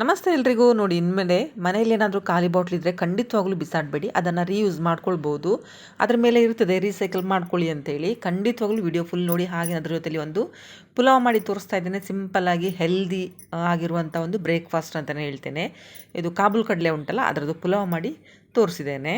ನಮಸ್ತೆ ಎಲ್ರಿಗೂ. ನೋಡಿ, ಇನ್ಮೇಲೆ ಮನೆಯಲ್ಲಿ ಏನಾದರೂ ಖಾಲಿ ಬಾಟ್ಲ್ ಇದ್ದರೆ ಖಂಡಿತವಾಗ್ಲೂ ಬಿಸಾಡಬೇಡಿ. ಅದನ್ನು ರೀಯೂಸ್ ಮಾಡ್ಕೊಳ್ಬೋದು. ಅದ್ರ ಮೇಲೆ ಇರ್ತದೆ ರೀಸೈಕಲ್ ಮಾಡ್ಕೊಳ್ಳಿ ಅಂತೇಳಿ. ಖಂಡಿತವಾಗ್ಲೂ ವಿಡಿಯೋ ಫುಲ್ ನೋಡಿ, ಹಾಗೆ ಅದ್ರ ಜೊತೆಲಿ ಒಂದು ಪುಲಾವ್ ಮಾಡಿ ತೋರಿಸ್ತಾ ಇದ್ದೇನೆ. ಸಿಂಪಲ್ಲಾಗಿ ಹೆಲ್ದಿ ಆಗಿರುವಂಥ ಒಂದು ಬ್ರೇಕ್ಫಾಸ್ಟ್ ಅಂತಲೇ ಹೇಳ್ತೇನೆ. ಇದು ಕಾಬೂಲ್ ಕಡಲೆ ಉಂಟಲ್ಲ, ಅದರದ್ದು ಪುಲಾವ್ ಮಾಡಿ ತೋರಿಸಿದ್ದೇನೆ.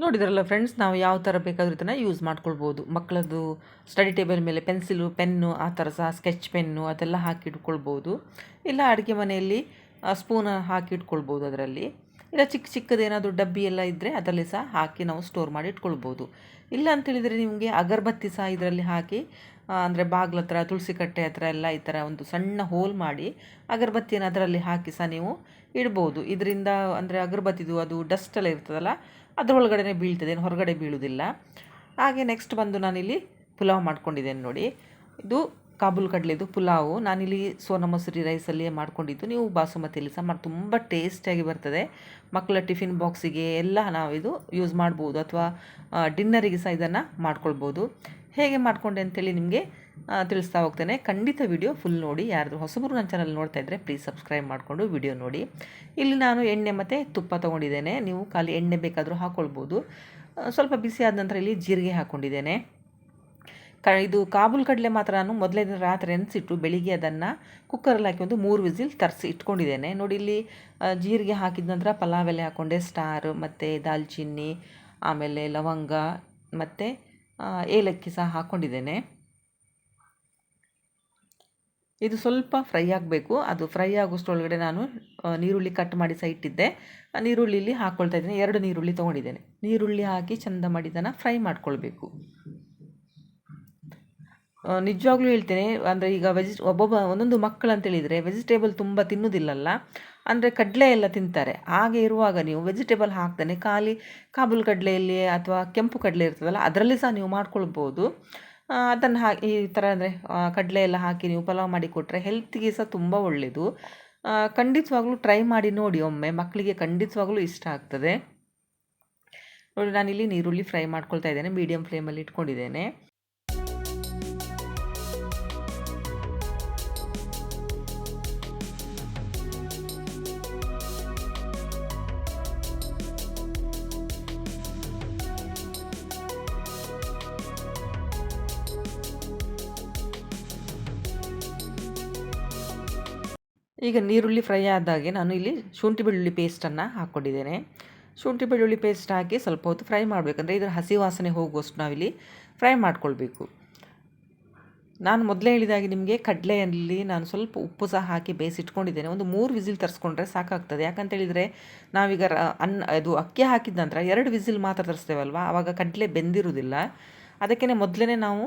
ನೋಡಿದ್ರಲ್ಲ ಫ್ರೆಂಡ್ಸ್ ನಾವು ಯಾವ ಥರ ಬೇಕಾದರೂ ಇದನ್ನು ಯೂಸ್ ಮಾಡ್ಕೊಳ್ಬೋದು. ಮಕ್ಕಳದ್ದು ಸ್ಟಡಿ ಟೇಬಲ್ ಮೇಲೆ ಪೆನ್ಸಿಲು ಪೆನ್ನು ಆ ಥರ ಸಹ ಸ್ಕೆಚ್ ಪೆನ್ನು ಅದೆಲ್ಲ ಹಾಕಿ ಇಟ್ಕೊಳ್ಬೋದು. ಇಲ್ಲ ಅಡುಗೆ ಮನೆಯಲ್ಲಿ ಸ್ಪೂನ್ ಹಾಕಿ ಇಟ್ಕೊಳ್ಬೋದು ಅದರಲ್ಲಿ. ಇಲ್ಲ ಚಿಕ್ಕ ಚಿಕ್ಕದೇನಾದರೂ ಡಬ್ಬಿ ಎಲ್ಲ ಇದ್ದರೆ ಅದರಲ್ಲಿ ಸಹ ಹಾಕಿ ನಾವು ಸ್ಟೋರ್ ಮಾಡಿ ಇಟ್ಕೊಳ್ಬೋದು. ಇಲ್ಲ ಅಂತೇಳಿದರೆ ನಿಮಗೆ ಅಗರಬತ್ತಿ ಸಹ ಇದರಲ್ಲಿ ಹಾಕಿ ಅಂದರೆ ಬಾಗ್ಲ ಹತ್ರ, ತುಳಸಿ ಕಟ್ಟೆ ಹತ್ರ ಎಲ್ಲ ಈ ಥರ ಒಂದು ಸಣ್ಣ ಹೋಲ್ ಮಾಡಿ ಅಗರಬತ್ತಿಯನ್ನು ಅದರಲ್ಲಿ ಹಾಕಿ ಸಹ ನೀವು ಇಡ್ಬೋದು. ಇದರಿಂದ ಅಂದರೆ ಅಗರಬತ್ತಿದು ಅದು ಡಸ್ಟ್ ಎಲ್ಲ ಇರ್ತದಲ್ಲ ಅದರೊಳಗಡೆ ಬೀಳ್ತದೆ, ಏನು ಹೊರಗಡೆ ಬೀಳುವುದಿಲ್ಲ ಹಾಗೆ ನೆಕ್ಸ್ಟ್ ಬಂದು ನಾನಿಲ್ಲಿ ಪುಲಾವ್ ಮಾಡ್ಕೊಂಡಿದ್ದೇನೆ ನೋಡಿ. ಇದು ಕಾಬೂಲ್ ಕಡಲೆದು ಪುಲಾವು. ನಾನಿಲ್ಲಿ ಸೋನಾ ಮೊಸರಿ ರೈಸಲ್ಲಿಯೇ ಮಾಡ್ಕೊಂಡಿದ್ದು. ನೀವು ಬಾಸುಮತಿಯಲ್ಲಿ ಸಹ ಮಾಡಿ, ತುಂಬ ಟೇಸ್ಟಿಯಾಗಿ ಬರ್ತದೆ. ಮಕ್ಕಳ ಟಿಫಿನ್ ಬಾಕ್ಸಿಗೆ ಎಲ್ಲ ನಾವು ಇದು ಯೂಸ್ ಮಾಡ್ಬೋದು ಅಥವಾ ಡಿನ್ನರಿಗೆ ಸಹ ಇದನ್ನು ಮಾಡ್ಕೊಳ್ಬೋದು. ಹೇಗೆ ಮಾಡಿಕೊಂಡೆ ಅಂತೇಳಿ ನಿಮಗೆ ತಿಳಿಸ್ತಾ ಹೋಗ್ತೇನೆ. ಖಂಡಿತ ವಿಡಿಯೋ ಫುಲ್ ನೋಡಿ. ಯಾರಾದರೂ ಹೊಸಬರು ನನ್ನ ಚಾನಲ್ ನೋಡ್ತಾ ಇದ್ದರೆ ಪ್ಲೀಸ್ ಸಬ್ಸ್ಕ್ರೈಬ್ ಮಾಡಿಕೊಂಡು ವಿಡಿಯೋ ನೋಡಿ. ಇಲ್ಲಿ ನಾನು ಎಣ್ಣೆ ಮತ್ತು ತುಪ್ಪ ತೊಗೊಂಡಿದ್ದೇನೆ. ನೀವು ಖಾಲಿ ಎಣ್ಣೆ ಬೇಕಾದರೂ ಹಾಕ್ಕೊಳ್ಬೋದು ಸ್ವಲ್ಪ ಬಿಸಿ ಆದ ನಂತರ ಇಲ್ಲಿ ಜೀರಿಗೆ ಹಾಕ್ಕೊಂಡಿದ್ದೇನೆ ಕ, ಇದು ಕಾಬೂಲ್ ಕಡಲೆ ಮಾತ್ರ ನಾನು ಮೊದಲೇ ದಿನ ರಾತ್ರಿ ನೆನೆಸಿಟ್ಟು ಬೆಳಿಗ್ಗೆ ಅದನ್ನು ಕುಕ್ಕರಲ್ಲಿ ಹಾಕಿ ಒಂದು ಮೂರು ವಿಸಿಲ್ ತರಿಸಿ ಇಟ್ಕೊಂಡಿದ್ದೇನೆ. ನೋಡಿ ಇಲ್ಲಿ ಜೀರಿಗೆ ಹಾಕಿದ ನಂತರ ಪಲಾವ್ ಎಲೆ ಹಾಕ್ಕೊಂಡೆ ಸ್ಟಾರ್ ಮತ್ತು ದಾಲ್ಚಿನ್ನಿ, ಆಮೇಲೆ ಲವಂಗ ಮತ್ತು ಏಲಕ್ಕಿ ಸಹ ಹಾಕ್ಕೊಂಡಿದ್ದೇನೆ ಇದು ಸ್ವಲ್ಪ ಫ್ರೈ ಆಗಬೇಕು. ಅದು ಫ್ರೈ ಆಗೋಷ್ಟರೊಳಗಡೆ ನಾನು ನೀರುಳ್ಳಿ ಕಟ್ ಮಾಡಿ ಸಹ ಇಟ್ಟಿದ್ದೆ. ನೀರುಳ್ಳಿಲಿ ಹಾಕ್ಕೊಳ್ತಾ ಇದ್ದೀನಿ. ಎರಡು ನೀರುಳ್ಳಿ ತೊಗೊಂಡಿದ್ದೇನೆ. ನೀರುಳ್ಳಿ ಹಾಕಿ ಚಂದ ಮಾಡಿ ಇದನ್ನು ಫ್ರೈ ಮಾಡ್ಕೊಳ್ಬೇಕು. ನಿಜವಾಗ್ಲೂ ಹೇಳ್ತೇನೆ, ಅಂದರೆ ಈಗ ವೆಜಿ ಒಬ್ಬೊಬ್ಬ, ಒಂದೊಂದು ಮಕ್ಕಳು ಅಂತೇಳಿದರೆ ವೆಜಿಟೇಬಲ್ ತುಂಬ ತಿನ್ನೋದಿಲ್ಲಲ್ಲ. ಅಂದರೆ ಕಡಲೆ ಎಲ್ಲ ತಿಂತಾರೆ. ಹಾಗೆ ಇರುವಾಗ ನೀವು ವೆಜಿಟೇಬಲ್ ಹಾಕ್ತಾನೆ ಖಾಲಿ, ಕಾಬೂಲ್ ಕಡಲೆಯಲ್ಲಿ ಅಥವಾ ಕೆಂಪು ಕಡಲೆ ಇರ್ತದಲ್ಲ, ಅದರಲ್ಲಿ ಸಹ ನೀವು ಮಾಡ್ಕೊಳ್ಬೋದು. ಅದನ್ನು ಹಾಕಿ ಈ ಥರ ಅಂದರೆ ಕಡಲೆ ಎಲ್ಲ ಹಾಕಿ ನೀವು ಪಲಾವ್ ಮಾಡಿ ಕೊಟ್ಟರೆ ಹೆಲ್ತಿಗೆ ಸಹ ತುಂಬ ಒಳ್ಳೆಯದು ಖಂಡಿತವಾಗ್ಲೂ ಟ್ರೈ ಮಾಡಿ ನೋಡಿ ಒಮ್ಮೆ ಮಕ್ಕಳಿಗೆ ಖಂಡಿತವಾಗ್ಲೂ ಇಷ್ಟ ಆಗ್ತದೆ. ನೋಡಿ, ನಾನಿಲ್ಲಿ ನೀರುಳ್ಳಿ ಫ್ರೈ ಮಾಡ್ಕೊಳ್ತಾ ಇದ್ದೇನೆ ಮೀಡಿಯಮ್ ಫ್ಲೇಮಲ್ಲಿ ಇಟ್ಕೊಂಡಿದ್ದೇನೆ. ಈಗ ನೀರುಳ್ಳಿ ಫ್ರೈ ಆದಾಗೆ ನಾನು ಇಲ್ಲಿ ಶುಂಠಿ ಬೆಳ್ಳುಳ್ಳಿ ಪೇಸ್ಟನ್ನು ಹಾಕ್ಕೊಂಡಿದ್ದೇನೆ. ಶುಂಠಿ ಬೆಳ್ಳುಳ್ಳಿ ಪೇಸ್ಟ್ ಹಾಕಿ ಸ್ವಲ್ಪ ಹೊತ್ತು ಫ್ರೈ ಮಾಡಬೇಕಂದ್ರೆ ಇದರ ಹಸಿ ವಾಸನೆ ಹೋಗುವಷ್ಟು ನಾವಿಲ್ಲಿ ಫ್ರೈ ಮಾಡ್ಕೊಳ್ಬೇಕು. ನಾನು ಮೊದಲೇ ಹೇಳಿದಾಗೆ ನಿಮಗೆ ಕಡಲೆಯಲ್ಲಿ ನಾನು ಸ್ವಲ್ಪ ಉಪ್ಪು ಸಹ ಹಾಕಿ ಬೇಯಿಸಿಟ್ಕೊಂಡಿದ್ದೇನೆ. ಒಂದು ಮೂರು ವಿಸಿಲ್ ತರಿಸ್ಕೊಂಡ್ರೆ ಸಾಕಾಗ್ತದೆ. ಯಾಕಂತ ಹೇಳಿದರೆ ನಾವೀಗ ಅನ್ನ ಇದು ಅಕ್ಕಿ ಹಾಕಿದ ನಂತರ ಎರಡು ವಿಸಿಲ್ ಮಾತ್ರ ತರಿಸ್ತೇವಲ್ವ? ಆವಾಗ ಕಡಲೆ ಬೆಂದಿರುವುದಿಲ್ಲ. ಅದಕ್ಕೇ ಮೊದಲೇ ನಾವು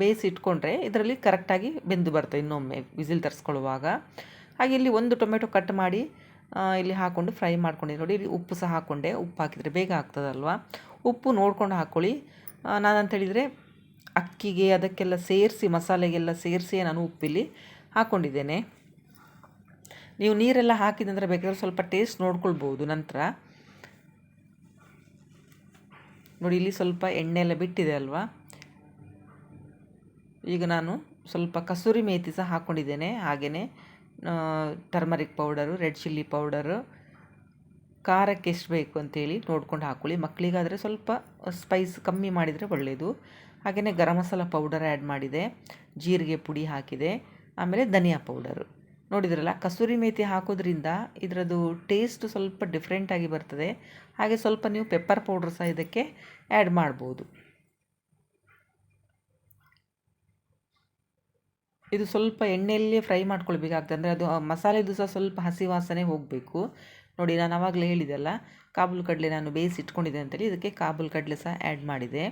ಬೇಯಿಸಿ ಇಟ್ಕೊಂಡ್ರೆ ಇದರಲ್ಲಿ ಕರೆಕ್ಟಾಗಿ ಬೆಂದು ಬರ್ತದೆ ಇನ್ನೊಮ್ಮೆ ವಿಸಿಲ್ ತರಿಸ್ಕೊಳ್ಳುವಾಗ. ಹಾಗೆ ಇಲ್ಲಿ ಒಂದು ಟೊಮೆಟೊ ಕಟ್ ಮಾಡಿ ಇಲ್ಲಿ ಹಾಕ್ಕೊಂಡು ಫ್ರೈ ಮಾಡ್ಕೊಂಡಿದ್ದೆ ನೋಡಿ, ಇಲ್ಲಿ ಉಪ್ಪು ಸಹ ಹಾಕ್ಕೊಂಡೆ ಉಪ್ಪು ಹಾಕಿದರೆ ಬೇಗ ಆಗ್ತದಲ್ವ? ಉಪ್ಪು ನೋಡ್ಕೊಂಡು ಹಾಕ್ಕೊಳ್ಳಿ ನಾನಂತೇಳಿದರೆ ಅಕ್ಕಿಗೆ ಅದಕ್ಕೆಲ್ಲ ಸೇರಿಸಿ, ಮಸಾಲೆಗೆಲ್ಲ ಸೇರಿಸಿ ನಾನು ಉಪ್ಪಿಲ್ಲಿ ಹಾಕ್ಕೊಂಡಿದ್ದೇನೆ ನೀವು ನೀರೆಲ್ಲ ಹಾಕಿದಂದ್ರೆ ಬೇಕಾದ್ರೆ ಸ್ವಲ್ಪ ಟೇಸ್ಟ್ ನೋಡ್ಕೊಳ್ಬೋದು ನಂತರ. ನೋಡಿ, ಇಲ್ಲಿ ಸ್ವಲ್ಪ ಎಣ್ಣೆ ಎಲ್ಲ ಬಿಟ್ಟಿದೆ ಅಲ್ವಾ? ಈಗ ನಾನು ಸ್ವಲ್ಪ ಕಸೂರಿ ಮೇಥಿ ಸಹ ಹಾಕ್ಕೊಂಡಿದ್ದೇನೆ ಹಾಗೆಯೇ turmeric powder red chilli powder ಖಾರಕ್ಕೆ ಎಷ್ಟು ಬೇಕು ಅಂತೇಳಿ ನೋಡ್ಕೊಂಡು ಹಾಕ್ಕೊಳ್ಳಿ ಮಕ್ಕಳಿಗಾದರೆ ಸ್ವಲ್ಪ ಸ್ಪೈಸ್ ಕಮ್ಮಿ ಮಾಡಿದರೆ ಒಳ್ಳೆಯದು ಹಾಗೆಯೇ ಗರಂ ಮಸಾಲ ಪೌಡರ್ ಆ್ಯಡ್ ಮಾಡಿದೆ, ಜೀರಿಗೆ ಪುಡಿ ಹಾಕಿದೆ, ಆಮೇಲೆ ಧನಿಯಾ ಪೌಡರು ನೋಡಿದ್ರಲ್ಲ, ಕಸೂರಿ ಮೇಥಿ ಹಾಕೋದ್ರಿಂದ ಇದರದ್ದು ಟೇಸ್ಟ್ ಸ್ವಲ್ಪ ಡಿಫ್ರೆಂಟಾಗಿ ಬರ್ತದೆ. ಹಾಗೆ ಸ್ವಲ್ಪ ನೀವು ಪೆಪ್ಪರ್ ಪೌಡ್ರ್ ಸಹ ಇದಕ್ಕೆ ಆ್ಯಡ್ ಮಾಡ್ಬೋದು. ಇದು ಸ್ವಲ್ಪ ಎಣ್ಣೆಯಲ್ಲೇ ಫ್ರೈ ಮಾಡ್ಕೊಳ್ಬೇಕಾಗ್ತದೆ. ಅಂದರೆ ಅದು ಮಸಾಲೆದು ಸಹ ಸ್ವಲ್ಪ ಹಸಿ ವಾಸನೆ ಹೋಗಬೇಕು. ನೋಡಿ, ನಾನು ಆವಾಗಲೇ ಹೇಳಿದೆಲ್ಲ ಕಾಬೂಲ್ ಕಡಲೆ ನಾನು ಬೇಯಿಸಿ ಇಟ್ಕೊಂಡಿದ್ದೆ ಅಂತೇಳಿ ಇದಕ್ಕೆ ಕಾಬೂಲ್ ಕಡಲೆ ಸಹ ಆ್ಯಡ್ ಮಾಡಿದೆ.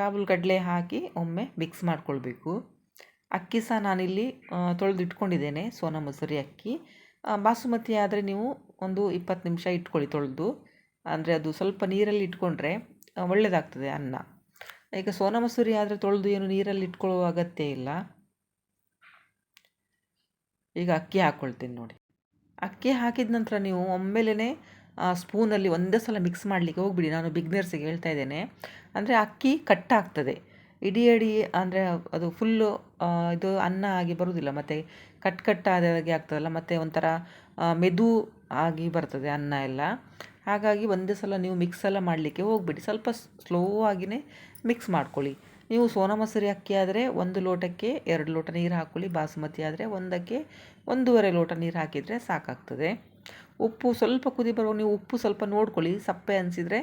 ಕಾಬೂಲ್ ಕಡಲೆ ಹಾಕಿ ಒಮ್ಮೆ ಮಿಕ್ಸ್ ಮಾಡ್ಕೊಳ್ಬೇಕು. ಅಕ್ಕಿ ಸಹ ನಾನಿಲ್ಲಿ ತೊಳೆದು ಇಟ್ಕೊಂಡಿದ್ದೇನೆ ಸೋನಾ ಮಸೂರಿ ಅಕ್ಕಿ. ಬಾಸುಮತಿ ಆದರೆ ನೀವು ಒಂದು ಇಪ್ಪತ್ತು ನಿಮಿಷ ಇಟ್ಕೊಳ್ಳಿ ತೊಳೆದು. ಅಂದರೆ ಅದು ಸ್ವಲ್ಪ ನೀರಲ್ಲಿ ಇಟ್ಕೊಂಡ್ರೆ ಒಳ್ಳೆಯದಾಗ್ತದೆ ಅನ್ನ. ಈಗ ಸೋನಾ ಮಸೂರಿ ಆದರೆ ತೊಳೆದು ಏನು ನೀರಲ್ಲಿ ಇಟ್ಕೊಳ್ಳುವ ಅಗತ್ಯ ಇಲ್ಲ. ಈಗ ಅಕ್ಕಿ ಹಾಕ್ಕೊಳ್ತೀನಿ ನೋಡಿ. ಅಕ್ಕಿ ಹಾಕಿದ ನಂತರ ನೀವು ಒಮ್ಮೆಲೇ ಸ್ಪೂನಲ್ಲಿ ಒಂದೇ ಸಲ ಮಿಕ್ಸ್ ಮಾಡಲಿಕ್ಕೆ ಹೋಗ್ಬಿಡಿ. ನಾನು ಬಿಗ್ನರ್ಸಿಗೆ ಹೇಳ್ತಾ ಇದ್ದೇನೆ. ಅಂದರೆ ಅಕ್ಕಿ ಕಟ್ಟಾಗ್ತದೆ ಇಡೀ ಅಡಿ ಅಂದರೆ ಅದು ಫುಲ್ಲು ಇದು ಅನ್ನ ಆಗಿ ಬರುವುದಿಲ್ಲ ಮತ್ತು ಕಟ್ ಕಟ್ಟಾದಾಗೆ ಆಗ್ತದಲ್ಲ. ಮತ್ತು ಒಂಥರ ಮೆದು ಆಗಿ ಬರ್ತದೆ ಅನ್ನ ಎಲ್ಲ. ಹಾಗಾಗಿ ಒಂದೇ ಸಲ ನೀವು ಮಿಕ್ಸ್ ಎಲ್ಲ ಮಾಡಲಿಕ್ಕೆ ಹೋಗ್ಬಿಡಿ. ಸ್ವಲ್ಪ ಸ್ಲೋ ಆಗಿಯೇ ಮಿಕ್ಸ್ ಮಾಡ್ಕೊಳ್ಳಿ. ನೀವು ಸೋನಾ ಮಸೂರಿ ಅಕ್ಕಿ ಆದರೆ ಒಂದು ಲೋಟಕ್ಕೆ ಎರಡು ಲೋಟ ನೀರು ಹಾಕೊಳ್ಳಿ, ಬಾಸುಮತಿ ಆದರೆ ಒಂದಕ್ಕೆ ಒಂದೂವರೆ ಲೋಟ ನೀರು ಹಾಕಿದರೆ ಸಾಕಾಗ್ತದೆ. ಉಪ್ಪು ಸ್ವಲ್ಪ ಕುದಿ ಬರುವಾಗ ನೀವು ಉಪ್ಪು ಸ್ವಲ್ಪ ನೋಡ್ಕೊಳ್ಳಿ, ಸಪ್ಪೆ ಅನಿಸಿದರೆ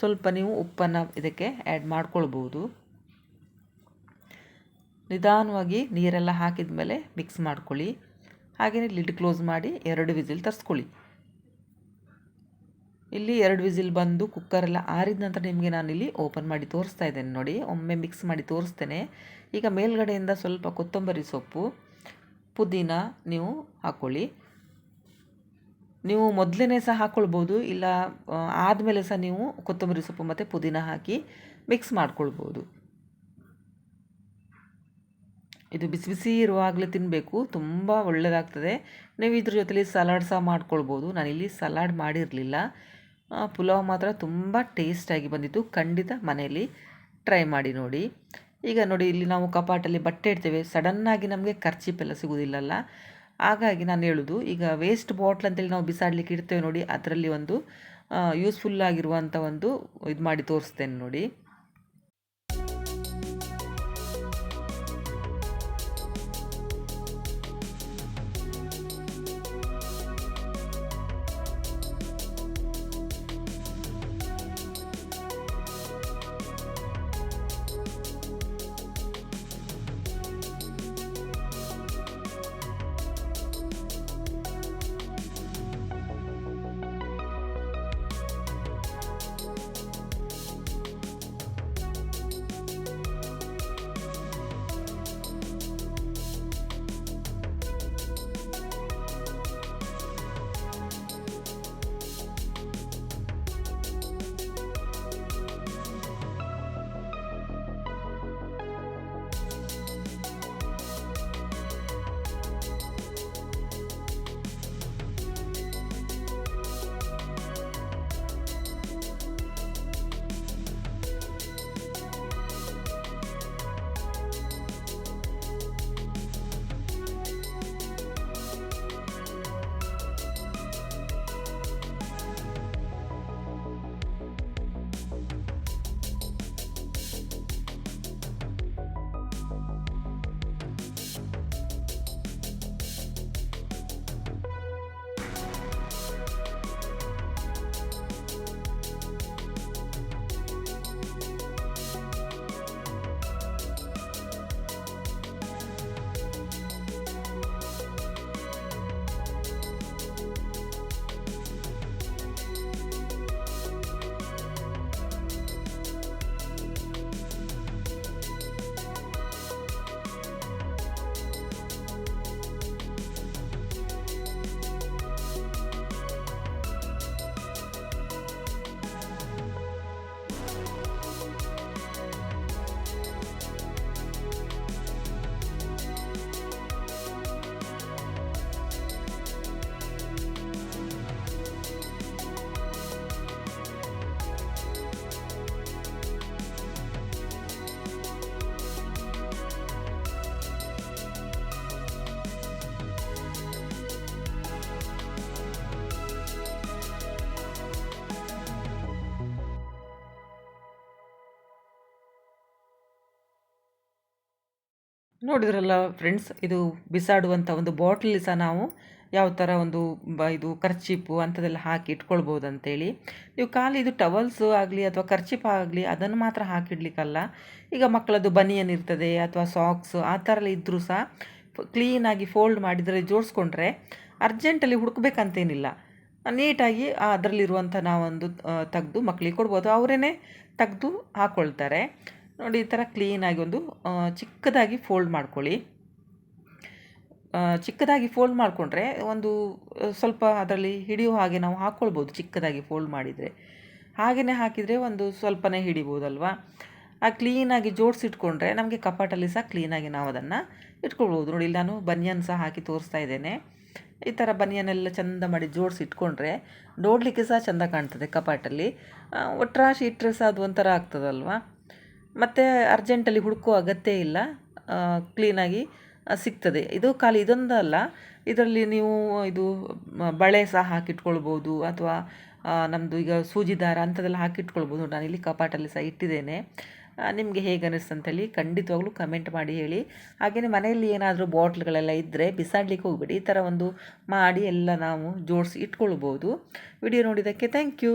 ಸ್ವಲ್ಪ ನೀವು ಉಪ್ಪನ್ನು ಇದಕ್ಕೆ ಆ್ಯಡ್ ಮಾಡ್ಕೊಳ್ಬೋದು ನಿಧಾನವಾಗಿ ನೀರೆಲ್ಲ ಹಾಕಿದ ಮೇಲೆ ಮಿಕ್ಸ್ ಮಾಡ್ಕೊಳ್ಳಿ. ಹಾಗೆಯೇ ಲಿಡ್ ಕ್ಲೋಸ್ ಮಾಡಿ ಎರಡು ವಿಸಿಲ್ ತರಿಸ್ಕೊಳ್ಳಿ. ಇಲ್ಲಿ ಎರಡು ವಿಸಿಲ್ ಬಂದು ಕುಕ್ಕರೆಲ್ಲ ಆರಿದ ನಂತರ ನಿಮಗೆ ನಾನಿಲ್ಲಿ ಓಪನ್ ಮಾಡಿ ತೋರಿಸ್ತಾ ಇದ್ದೇನೆ ನೋಡಿ. ಒಮ್ಮೆ ಮಿಕ್ಸ್ ಮಾಡಿ ತೋರಿಸ್ತೇನೆ. ಈಗ ಮೇಲ್ಗಡೆಯಿಂದ ಸ್ವಲ್ಪ ಕೊತ್ತಂಬರಿ ಸೊಪ್ಪು, ಪುದೀನ ನೀವು ಹಾಕ್ಕೊಳ್ಳಿ ನೀವು ಮೊದಲೇ ಸಹ ಹಾಕ್ಕೊಳ್ಬೋದು ಇಲ್ಲ ಆದಮೇಲೆ ಸಹ ನೀವು ಕೊತ್ತಂಬರಿ ಸೊಪ್ಪು ಮತ್ತು ಪುದೀನ ಹಾಕಿ ಮಿಕ್ಸ್ ಮಾಡ್ಕೊಳ್ಬೋದು. ಇದು ಬಿಸಿ ಬಿಸಿ ಇರುವಾಗಲೇ ತಿನ್ನಬೇಕು ತುಂಬ ಒಳ್ಳೆಯದಾಗ್ತದೆ ನೀವು ಇದ್ರ ಜೊತೆಲಿ ಸಲಾಡ್ ಸಹ ಮಾಡ್ಕೊಳ್ಬೋದು. ನಾನಿಲ್ಲಿ ಸಲಾಡ್ ಮಾಡಿರಲಿಲ್ಲ. ಪುಲಾವ್ ಮಾತ್ರ ತುಂಬ ಟೇಸ್ಟಾಗಿ ಬಂದಿತ್ತು. ಖಂಡಿತ ಮನೆಯಲ್ಲಿ ಟ್ರೈ ಮಾಡಿ ನೋಡಿ. ಈಗ ನೋಡಿ, ಇಲ್ಲಿ ನಾವು ಕಪಾಟಲ್ಲಿ ಬಟ್ಟೆ ಇಡ್ತೇವೆ. ಸಡನ್ನಾಗಿ ನಮಗೆ ಖರ್ಚಿಪೆಲ್ಲ ಸಿಗೋದಿಲ್ಲಲ್ಲ. ಹಾಗಾಗಿ ನಾನು ಹೇಳೋದು, ಈಗ ವೇಸ್ಟ್ ಬಾಟ್ಲ್ ಅಂತೇಳಿ ನಾವು ಬಿಸಾಡಲಿಕ್ಕೆ ಇಡ್ತೇವೆ ನೋಡಿ, ಅದರಲ್ಲಿ ಒಂದು ಯೂಸ್ಫುಲ್ ಆಗಿರುವಂಥ ಒಂದು ಇದು ಮಾಡಿ ತೋರಿಸ್ತೇನೆ ನೋಡಿ. ನೋಡಿದ್ರಲ್ಲ ಫ್ರೆಂಡ್ಸ್ ಇದು ಬಿಸಾಡುವಂಥ ಒಂದು ಬಾಟ್ಲಿ ಸಹ ನಾವು ಯಾವ ಥರ ಒಂದು ಬ, ಇದು ಕರ್ಚಿಪ್ಪು ಅಂಥದ್ದೆಲ್ಲ ಹಾಕಿ ಇಟ್ಕೊಳ್ಬೋದು ಅಂತೇಳಿ ನೀವು ಖಾಲಿ ಇದು ಟವಲ್ಸು ಆಗಲಿ ಅಥವಾ ಕರ್ಚಿಪ್ ಆಗಲಿ ಅದನ್ನು ಮಾತ್ರ ಹಾಕಿಡ್ಲಿಕ್ಕಲ್ಲ. ಈಗ ಮಕ್ಕಳದ್ದು ಬನಿಯನ್ ಇರ್ತದೆ ಅಥವಾ ಸಾಕ್ಸು ಆ ಥರ ಎಲ್ಲ ಇದ್ದರೂ ಸಹ ಕ್ಲೀನಾಗಿ ಫೋಲ್ಡ್ ಮಾಡಿದರೆ ಜೋಡಿಸ್ಕೊಂಡ್ರೆ ಅರ್ಜೆಂಟಲ್ಲಿ ಹುಡುಕ್ಬೇಕಂತೇನಿಲ್ಲ. ನೀಟಾಗಿ ಅದರಲ್ಲಿರುವಂಥ ನಾವೊಂದು ತೆಗೆದು ಮಕ್ಕಳಿಗೆ ಕೊಡ್ಬೋದು. ಅವರೇ ತೆಗೆದು ಹಾಕ್ಕೊಳ್ತಾರೆ ನೋಡಿ, ಈ ಥರ ಕ್ಲೀನಾಗಿ ಒಂದು ಚಿಕ್ಕದಾಗಿ ಫೋಲ್ಡ್ ಮಾಡ್ಕೊಳ್ಳಿ. ಚಿಕ್ಕದಾಗಿ ಫೋಲ್ಡ್ ಮಾಡಿಕೊಂಡ್ರೆ ಒಂದು ಸ್ವಲ್ಪ ಅದರಲ್ಲಿ ಹಿಡಿಯೋ ಹಾಗೆ ನಾವು ಹಾಕ್ಕೊಳ್ಬೋದು ಚಿಕ್ಕದಾಗಿ ಫೋಲ್ಡ್ ಮಾಡಿದರೆ. ಹಾಗೆಯೇ ಹಾಕಿದರೆ ಒಂದು ಸ್ವಲ್ಪನೇ ಹಿಡಿಬೋದಲ್ವ? ಆ ಕ್ಲೀನಾಗಿ ಜೋಡಿಸಿಟ್ಕೊಂಡ್ರೆ ನಮಗೆ ಕಪಾಟಲ್ಲಿ ಸಹ ಕ್ಲೀನಾಗಿ ನಾವು ಅದನ್ನು ಇಟ್ಕೊಳ್ಬೋದು. ನೋಡಿ, ಇಲ್ಲಿ ನಾನು ಬನಿಯನ್ ಸಹ ಹಾಕಿ ತೋರಿಸ್ತಾ ಇದ್ದೇನೆ. ಈ ಥರ ಬನಿಯನ್ನೆಲ್ಲ ಚಂದ ಮಾಡಿ ಜೋಡಿಸಿಟ್ಕೊಂಡ್ರೆ ನೋಡಲಿಕ್ಕೆ ಸಹ ಚೆಂದ ಕಾಣ್ತದೆ ಕಪಾಟಲ್ಲಿ. ಒಟ್ರಾಶಿ ಇಟ್ಟರೆ ಸಹ ಅದು ಒಂಥರ ಆಗ್ತದಲ್ವಾ? ಮತ್ತು ಅರ್ಜೆಂಟಲ್ಲಿ ಹುಡುಕೋ ಅಗತ್ಯ ಇಲ್ಲ ಕ್ಲೀನಾಗಿ ಸಿಗ್ತದೆ. ಇದು ಖಾಲಿ ಇದೊಂದಲ್ಲ. ಇದರಲ್ಲಿ ನೀವು ಇದು ಬಳೆ ಸಹ ಹಾಕಿಟ್ಕೊಳ್ಬೋದು ಅಥವಾ ನಮ್ಮದು ಈಗ ಸೂಜಿ ದಾರ ಅಂಥದ್ದೆಲ್ಲ ಹಾಕಿಟ್ಕೊಳ್ಬೋದು. ಇಲ್ಲಿ ಕಪಾಟಲ್ಲಿ ಸಹ ಇಟ್ಟಿದ್ದೇನೆ. ನಿಮಗೆ ಹೇಗೆ ಅನ್ನಿಸ್ತು ಅಂತೇಳಿ ಖಂಡಿತವಾಗ್ಲೂ ಕಮೆಂಟ್ ಮಾಡಿ ಹೇಳಿ. ಹಾಗೆಯೇ ಮನೆಯಲ್ಲಿ ಏನಾದರೂ ಬಾಟ್ಲ್ಗಳೆಲ್ಲ ಇದ್ದರೆ ಬಿಸಾಡ್ಲಿಕ್ಕೆ ಹೋಗ್ಬೇಡಿ. ಈ ಥರ ಒಂದು ಮಾಡಿ ಎಲ್ಲ ನಾವು ಜೋಡಿಸಿ ಇಟ್ಕೊಳ್ಬೋದು. ವಿಡಿಯೋ ನೋಡಿದ್ದಕ್ಕೆ ಥ್ಯಾಂಕ್ ಯು